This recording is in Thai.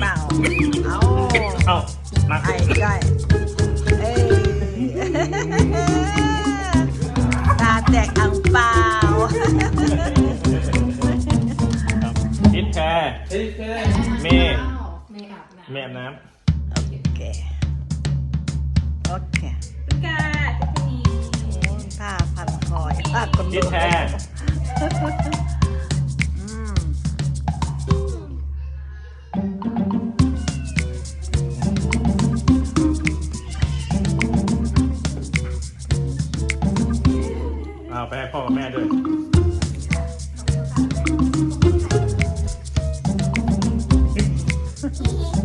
เปล่าเอาเอ้ามาไอ้ได้เอ้ยตาแตกอ่างเปล่าทิศแชร์เฮ้ยแค่เมย์ไม่อาบน้ำเมย์อาบน้โอเคโอเคคุณกาจะมีโอ้ยผ้าพันคอยผ้าคนำทิศแชร์ ไปให้พ่อกับแม่ด้วย